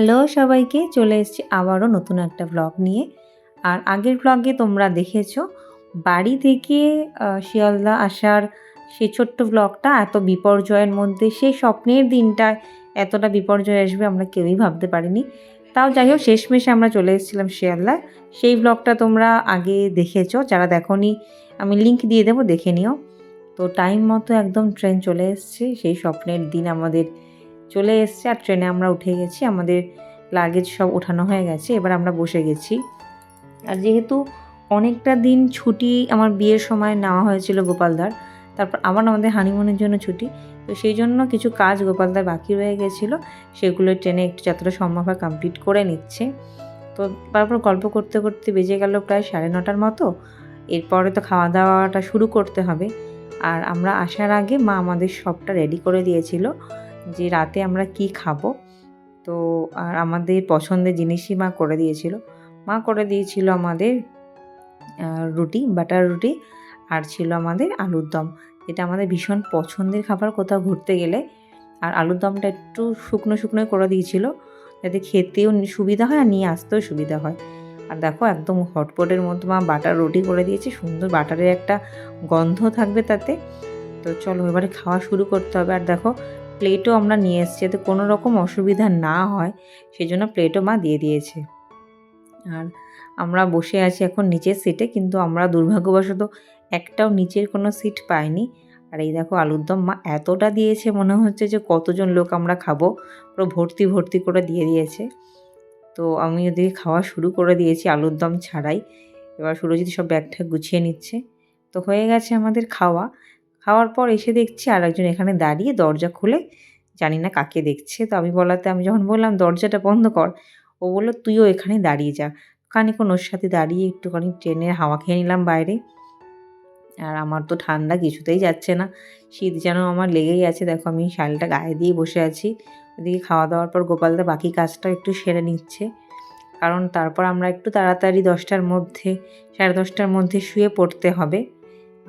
Hello সবাইকে, চলে এসেছি আবারও নতুন একটা ব্লগ নিয়ে। আর আগের ব্লগে তোমরা দেখেছ, বাড়ি থেকে শিয়ালদা আসার সেই ছোট্ট ব্লগটা এত বিপর্যয়ের মধ্যে সেই স্বপ্নের দিনটায় এতটা বিপর্যয় আসবে আমরা কেউই ভাবতে পারিনি। তাও যাই হোক শেষমেশে আমরা চলে এসেছিলাম শিয়ালদায়। সেই ব্লগটা তোমরা আগে দেখেছ, যারা দেখোনি, আমি লিংক দিয়ে দেবো, দেখে নিও। তো টাইম মতো একদম ট্রেন চলে এসছে, সেই স্বপ্নের দিন আমাদের চলে এসছে আর ট্রেনে আমরা উঠে গেছি। আমাদের লাগেজ সব ওঠানো হয়ে গেছে। এবার আমরা বসে গেছি। আর যেহেতু অনেকটা দিন ছুটি আমার বিয়ের সময় নেওয়া হয়েছিল গোপালদার তারপর আবার আমাদের হানিমুনের জন্য ছুটি, তো সেই জন্য কিছু কাজ গোপালদার বাকি রয়ে গেছিল। সেগুলো ট্রেনে একটু যতটা সম্ভব হয় কমপ্লিট করে নিচ্ছে। তো তারপর গল্প করতে করতে বেজে গেল প্রায় সাড়ে নটার মতো। এরপরে তো খাওয়া দাওয়াটা শুরু করতে হবে। আর আমরা আসার আগে মা আমাদের সবটা রেডি করে দিয়েছিল। যে রাতে আমরা কি খাব। তো, আর আমাদের পছন্দের জিনিসই মা করে দিয়েছিল। মা করে দিয়েছিল আমাদের রুটি, বাটার রুটি, আর ছিল আমাদের আলুর দম। এটা আমাদের ভীষণ পছন্দের খাবার কোথাও ঘুরতে গেলে। আর আলুর দমটা একটু শুকনো শুকনো করে দিয়েছিল। যাতে খেতেও সুবিধা হয় আর নিয়ে আসতেও সুবিধা হয়। আর দেখো একদম হটপটের মতো মা বাটার রুটি করে দিয়েছে। সুন্দর বাটারের একটা গন্ধ থাকবে তাতে। তো চলো এবারে খাওয়া শুরু করতে হবে। আর দেখো প্লেটও আমরা নিয়ে এসেছি, যাতে কোনো রকম অসুবিধা না হয় সেই জন্য প্লেটও মা দিয়ে দিয়েছে। আর আমরা বসে আছি এখন নিচের সিটে কিন্তু আমরা দুর্ভাগ্যবশত একটাও নিচের কোনো সিট পাইনি। আর এই দেখো, আলুর দম মা এতটা দিয়েছে, মনে হচ্ছে যে কতজন লোক আমরা খাব। পুরো ভর্তি ভর্তি করে দিয়ে দিয়েছে। তো আমি ওদিকে খাওয়া শুরু করে দিয়েছি আলুর দম ছাড়াই। এবার সুরজিৎ সব ব্যাগটা গুছিয়ে নিচ্ছে। তো হয়ে গেছে আমাদের খাওয়া। খাওয়ার পর এসে দেখছি আর একজন এখানে দাঁড়িয়ে দরজা খুলে, জানি না কাকে দেখছে। তো আমি বলাতে, আমি যখন বললাম, দরজাটা বন্ধ কর। ও বলল, তুইও এখানে দাঁড়িয়ে যা। খানিক্ষণ ওর সাথে দাঁড়িয়ে একটুখানি ট্রেনের হাওয়া খেয়ে নিলাম বাইরে। আর আমার তো ঠান্ডা, কিছুতেই যাচ্ছে না। শীত যেন আমার লেগেই আছে। দেখো, আমি শালটা গায়ে দিয়ে বসে আছি। ওদিকে খাওয়া দাওয়ার পর গোপালদা বাকি কাজটাও একটু সেরে নিচ্ছে। কারণ তারপর আমরা একটু তাড়াতাড়ি দশটার মধ্যে, সাড়ে দশটার মধ্যে শুয়ে পড়তে হবে।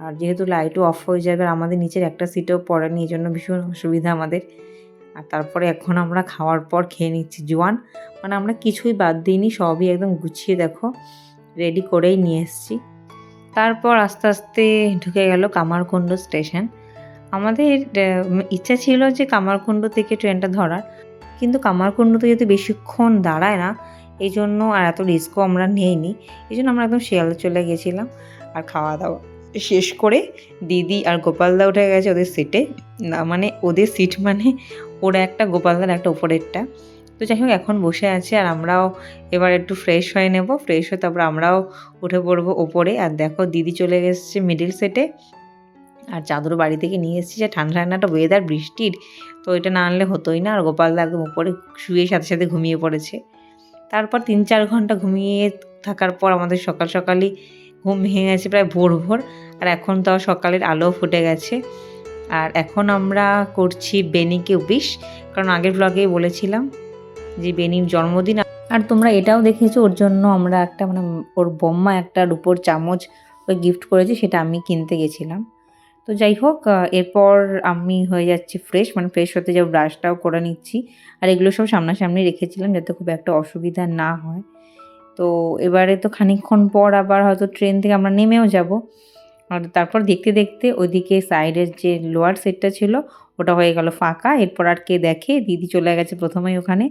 আর যেহেতু লাইটও অফ হয়ে যাবে, আর আমাদের নিচের একটা সিটও পড়েনি, এই জন্য ভীষণ অসুবিধা আমাদের। আর তারপরে এখন আমরা খাওয়ার পর খেয়ে নিচ্ছি, জোয়ান। মানে আমরা কিছুই বাদ দিইনি, সবই একদম গুছিয়ে দেখো রেডি করেই নিয়ে এসেছি। তারপর আস্তে আস্তে ঢুকে গেল কামারকুণ্ড স্টেশন। আমাদের ইচ্ছা ছিল যে কামারকুণ্ড থেকে ট্রেনটা ধরার, কিন্তু কামারকুণ্ড তো যেহেতু বেশিক্ষণ দাঁড়ায় না, এই জন্য আর এত রিস্কও আমরা নেইনি। এই জন্য আমরা একদম শিয়ালদা চলে গেছিলাম, আর খাওয়া দাওয়া। শেষ করে দিদি আর গোপালদা উঠে গেছে ওদের সিটে না মানে ওদের সিট মানে ওরা একটা, গোপালদার একটা উপরেরটা। তো যাই হোক, এখন বসে আছে আর আমরাও এবার একটু ফ্রেশ হয়ে নেব। ফ্রেশ হয়ে তারপর আমরাও উঠে পড়ব ওপরে। আর দেখো, দিদি চলে গেছে মিডিল সেটে আর চাদর বাড়ি থেকে নিয়ে এসেছি। যে ঠান্ডা ঠান্ডাটা ওয়েদার বৃষ্টির। তো এটা না আনলে হতোই না। আর গোপালদা একদম উপরে শুয়ে সাথে সাথে ঘুমিয়ে পড়েছে। তারপর তিন চার ঘণ্টা ঘুমিয়ে থাকার পর আমাদের সকাল সকালই ঘুম ভেঙে গেছে প্রায় ভোর ভোর, আর এখন তো সকালের আলো ফুটে গেছে। আর এখন আমরা করছি বেনিকে উইশ, কারণ আগের ব্লগেই বলেছিলাম যে বেনির জন্মদিন আর তোমরা এটাও দেখেছ, ওর জন্য আমরা একটা মানে ওর বোম্মা একটা রুপোর চামচ ওই গিফট করেছি, সেটা আমি কিনতে গেছিলাম। তো যাই হোক এরপর আমি হয়ে যাচ্ছি ফ্রেশ মানে ফ্রেশ হতে যাব ব্রাশটাও করে নিচ্ছি। আর এগুলো সব সামনাসামনি রেখেছিলাম, যাতে খুব একটা অসুবিধা না হয়। তো এবারে তো খানিকক্ষণ পর আবার হয়তো ট্রেন থেকে আমরা নেমেও যাব। আর তারপর দেখতে দেখতে ওইদিকে সাইডের যে লোয়ার সেটটা ছিল, ওটা হয়ে গেল ফাঁকা। এরপর আর কে দেখে? দিদি চলে গেছে প্রথমেই ওখানে।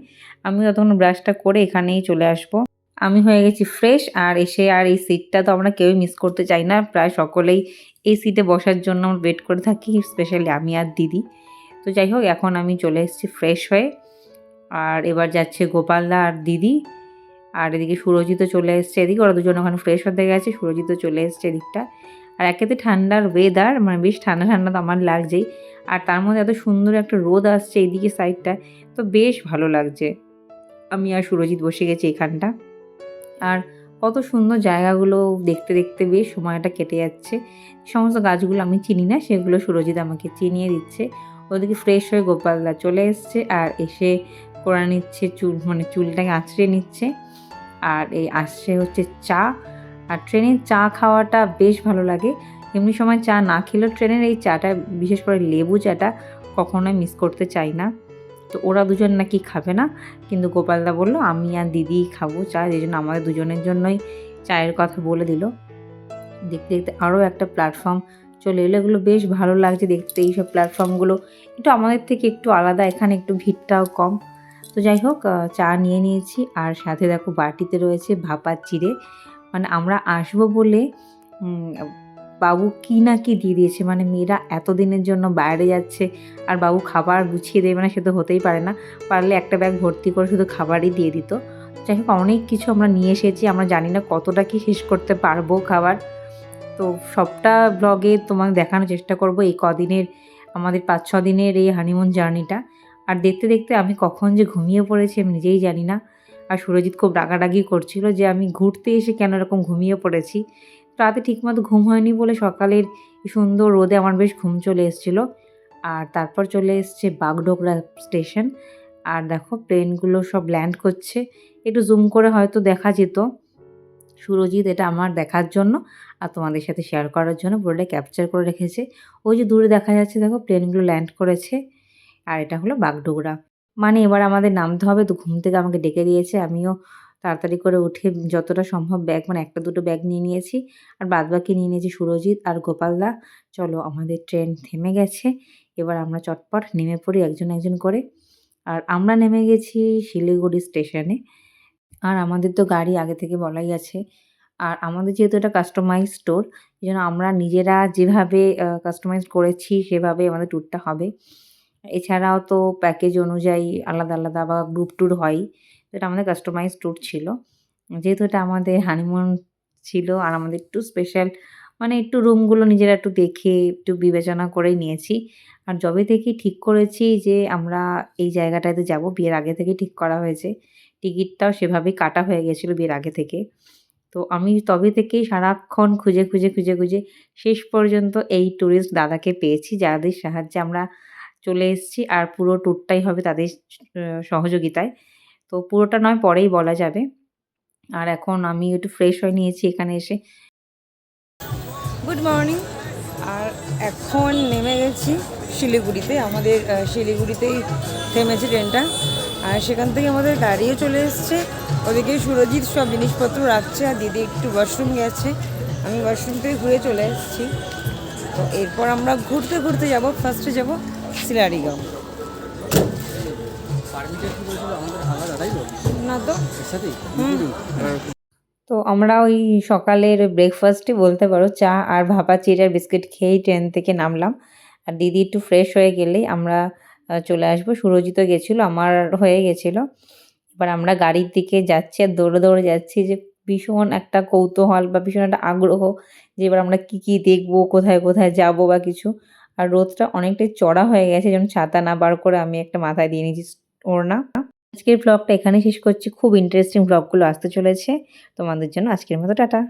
আমি ততক্ষণ ব্রাশটা করে এখানেই চলে আসব। আমি হয়ে গেছি ফ্রেশ আর এসে আর এই সিটটা তো আমরা কেউই মিস করতে চাই না। প্রায় সকলেই এই সিটে বসার জন্য আমরা ওয়েট করে থাকি স্পেশালি আমি আর দিদি। তো যাই হোক, এখন আমি চলে এসেছি ফ্রেশ হয়ে। আর এবার যাচ্ছে গোপালদা আর দিদি। আর এদিকে সুরজিতও চলে এসছে এদিকে, ওরা দুজন ওখানে ফ্রেশ হতে গেছে সুরজিতও চলে এসছে এদিকটা। আর একেতে ঠান্ডার ওয়েদার মানে বেশ ঠান্ডা ঠান্ডা তো আমার লাগছেই। আর তার মধ্যে এত সুন্দর একটা রোদ আসছে এইদিকে সাইডটা তো বেশ ভালো লাগছে। আমি আর সুরজিৎ বসে গেছি এখানটা। আর কত সুন্দর জায়গাগুলো দেখতে দেখতে বেশ সময়টা কেটে যাচ্ছে। সমস্ত গাছগুলো আমি চিনি না, সেগুলো সুরজিৎ আমাকে চিনিয়ে দিচ্ছে। ওদিকে ফ্রেশ হয়ে গোপালদা চলে এসছে আর এসে করে নিচ্ছে চুল মানে চুলটাকে আঁচড়ে নিচ্ছে। আর এই আসছে হচ্ছে চা। আর ট্রেনের চা খাওয়াটা বেশ ভালো লাগে। এমনি সময় চা না খেলেও ট্রেনের এই চাটা, বিশেষ করে লেবু চাটা, কখনোই মিস করতে চাই না। তো ওরা দুজন নাকি খাবে না? কিন্তু গোপালদা বলল, আমি আর দিদি খাব চা। এই জন্য আমাদের দুজনের জন্যই চায়ের কথা বলে দিল। দেখতে দেখতে আরও একটা প্ল্যাটফর্ম চলে এলো। এগুলো বেশ ভালো লাগছে দেখতে। এইসব প্ল্যাটফর্মগুলো একটু আমাদের থেকে একটু আলাদা। এখানে একটু ভিড়টাও কম। তো যাই হোক চা নিয়ে নিয়েছি। আর সাথে দেখো বাটিতে রয়েছে ভাপা চিড়ে। মানে আমরা আসব বলে বাবু কি না কি দিয়ে দিয়েছে? মানে মেয়েরা এতদিনের জন্য বাইরে যাচ্ছে, আর বাবু খাবার গুছিয়ে দেবে না, সে তো হতেই পারে না। পারলে একটা ব্যাগ ভর্তি করে শুধু খাবারই দিয়ে দিত। যাই হোক অনেক কিছু আমরা নিয়ে এসেছি। আমরা জানি না কতটা কি শেষ করতে পারব খাবার। তো সবটা ব্লগে তোমাকে দেখানোর চেষ্টা করব এই কদিনের, আমাদের পাঁচ ছ দিনের এই হানিমুন জার্নিটা আর দেখতে দেখতে আমি কখন যে ঘুমিয়ে পড়েছি আমি নিজেই জানি না। আর সুরজিৎ খুব রাগারাগি করছিল যে আমি ঘুরতে এসে কেন এরকম ঘুমিয়ে পড়েছি। রাতে ঠিকমতো ঘুম হয়নি বলে সকালের সুন্দর রোদে আমার বেশ ঘুম চলে এসেছিল। আর তারপর চলে এসছে বাগডোগরা স্টেশন। আর দেখো প্লেনগুলো সব ল্যান্ড করছে। একটু জুম করে হয়তো দেখা যেত। সুরজিৎ এটা আমার দেখার জন্য আর তোমাদের সাথে শেয়ার করার জন্য পুরোটা ক্যাপচার করে রেখেছে। ওই যে দূরে দেখা যাচ্ছে, দেখো প্লেনগুলো ল্যান্ড করেছে। আর এটা হলো বাগডোগরা। মানে এবার আমাদের নামতে হবে, তো ঘুম থেকে আমাকে ডেকে দিয়েছে। আমিও তাড়াতাড়ি করে উঠে যতটা সম্ভব ব্যাগ মানে একটা দুটো ব্যাগ নিয়ে নিয়েছি। আর বাদবাকি নিয়ে নিয়েছি সুরজিৎ আর গোপালদা চলো আমাদের ট্রেন থেমে গেছে। এবার আমরা চটপট নেমে পড়ি একজন একজন করে। আর আমরা নেমে গেছি শিলিগুড়ি স্টেশনে। আর আমাদের তো গাড়ি আগে থেকে বলাই আছে। আর আমাদের যেহেতু এটা কাস্টমাইজ স্টোর এই আমরা নিজেরা যেভাবে কাস্টমাইজ করেছি সেভাবে আমাদের ট্যুরটা হবে। এছাড়াও তো প্যাকেজ অনুযায়ী আলাদা আলাদা বা গ্রুপ ট্যুর হয়। তো এটা আমাদের কাস্টমাইজ ট্যুর ছিল। যেহেতু এটা আমাদের হানিমুন ছিল আর আমাদের একটু স্পেশাল মানে একটু রুমগুলো নিজেরা একটু দেখে, একটু বিবেচনা করেই নিয়েছি। আর যবে থেকেই ঠিক করেছি যে আমরা এই জায়গাটাতে যাব, বিয়ের আগে থেকেই ঠিক করা হয়েছে। টিকিটটাও সেভাবেই কাটা হয়ে গেছিল বিয়ের আগে থেকে। তো আমি তবে থেকেই সারাক্ষণ খুঁজে খুঁজে খুঁজে খুঁজে শেষ পর্যন্ত এই ট্যুরিস্ট দাদাকে পেয়েছি, যাদের সাহায্যে আমরা চলে এসেছি আর পুরো ট্যুরটাই হবে তাদের সহযোগিতায়। তো পুরোটা নয়, পরেই বলা যাবে। আর এখন আমি একটু ফ্রেশ হয়ে নিয়েছি এখানে এসে। গুড মর্নিং আর এখন নেমে গেছি শিলিগুড়িতে, আমাদের শিলিগুড়িতেই থেমেছে ট্রেনটা আর সেখান থেকে আমাদের গাড়িও চলে এসছে। ওদিকে সুরজিৎ সব জিনিসপত্র রাখছে আর দিদি একটু ওয়াশরুম গেছে। আমি ওয়াশরুম থেকে ঘুরে চলে এসেছি। তো এরপর আমরা ঘুরতে ঘুরতে যাব ফার্স্টে যাব সিলারিগাঁও তো। আমরা ওই সকালের ব্রেকফাস্টই বলতে পারো, চা আর ভাপা চিড়ার বিস্কিট খেয়েই ট্রেন থেকে নামলাম। আর দিদি একটু ফ্রেশ হয়ে গেলেই আমরা চলে আসব। সুরজিতও গেছিল, আমার হয়ে গেছিল। এবার আমরা গাড়ির দিকে যাচ্ছি আর দৌড়ে দৌড়ে যাচ্ছি যে ভীষণ একটা কৌতূহল বা ভীষণ একটা আগ্রহ যে এবার আমরা কী কী দেখব, কোথায় কোথায় যাব বা কিছু। আর রোদটা অনেকটাই চড়া হয়ে গেছে যেমন ছাতা না বার করে আমি একটা মাথায় দিয়ে নিয়েছি ওড়না। আজকের ব্লগটা এখানে শেষ করছি। খুব ইন্টারেস্টিং ব্লগগুলো আসতে চলেছে। তোমাদের জন্য আজকের মতো টাটা।